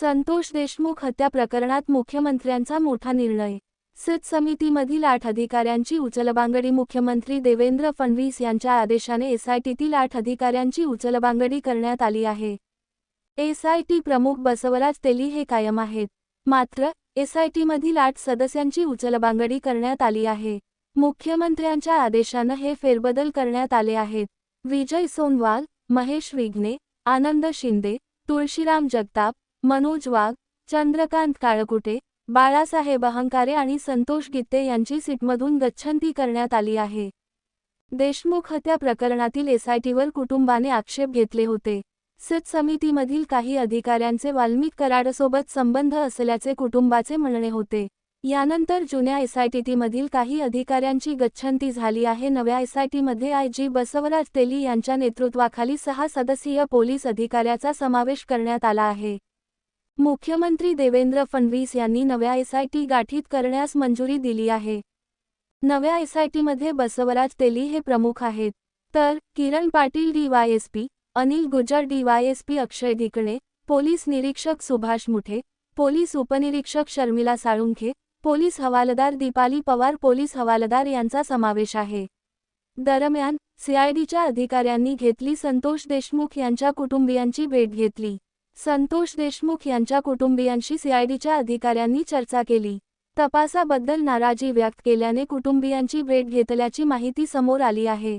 संतोष देशमुख हत्या प्रकरणात मुख्यमंत्र्यांचा मोठा निर्णय. सत समितीमधील आठ अधिकाऱ्यांची उचलबांगडी मुख्यमंत्री देवेंद्र फडणवीस यांच्या आदेशाने एसआयटीतील आठ अधिकाऱ्यांची उचलबांगडी करण्यात आली आहे. एसआयटी प्रमुख बसवराज तेली हे कायम आहेत. मात्र एसआयटीमधील आठ सदस्यांची उचलबांगडी करण्यात आली आहे. मुख्यमंत्र्यांच्या आदेशानं हे फेरबदल करण्यात आले आहेत. विजय सोनवाल महेश विघ्ने आनंद शिंदे तुळशीराम जगताप मनोज वाघ चंद्रकांत काळकुटे बाळासाहेब अहंकारे आणि संतोष गित्ते यांची सीटमधून गच्छंती करण्यात आली आहे. देशमुख हत्या प्रकरणातील एसआयटीवर कुटुंबाने आक्षेप घेतले होते. सिट समितीमधील काही अधिकाऱ्यांचे वाल्मिक कराडसोबत संबंध असल्याचे कुटुंबाचे म्हणणे होते. यानंतर जुन्या एसआयटीमधील काही अधिकाऱ्यांची गच्छंती झाली आहे. नव्या एसआयटीमध्ये आय जी बसवराज तेली यांच्या नेतृत्वाखाली सहा सदस्यीय पोलीस अधिकाऱ्याचा समावेश करण्यात आला आहे. मुख्यमंत्री देवेंद्र फडणवीस यांनी नव्या एसआयटी गाठीत करण्यास मंजुरी दिली आहे. नव्या एसआयटीमध्ये बसवराज तेली हे प्रमुख आहेत. तर Kiran Patil DYSP Anil Gujjar DYSP Akshay Dhikane police निरीक्षक सुभाष मुठे पोलीस उपनिरीक्षक शर्मिला साळुंखे पोलीस हवालदार दीपाली पवार पोलीस हवालदार यांचा समावेश आहे. दरम्यान सीआयडीच्या अधिकाऱ्यांनी घेतली संतोष देशमुख यांच्या कुटुंबियांची भेट घेतली. संतोष देशमुख यांच्या कुटुंबियांशी सीआयडीच्या अधिकाऱ्यांनी चर्चा केली. तपासाबद्दल नाराजी व्यक्त केल्याने कुटुंबियांची भेट घेतल्याची माहिती समोर आली आहे.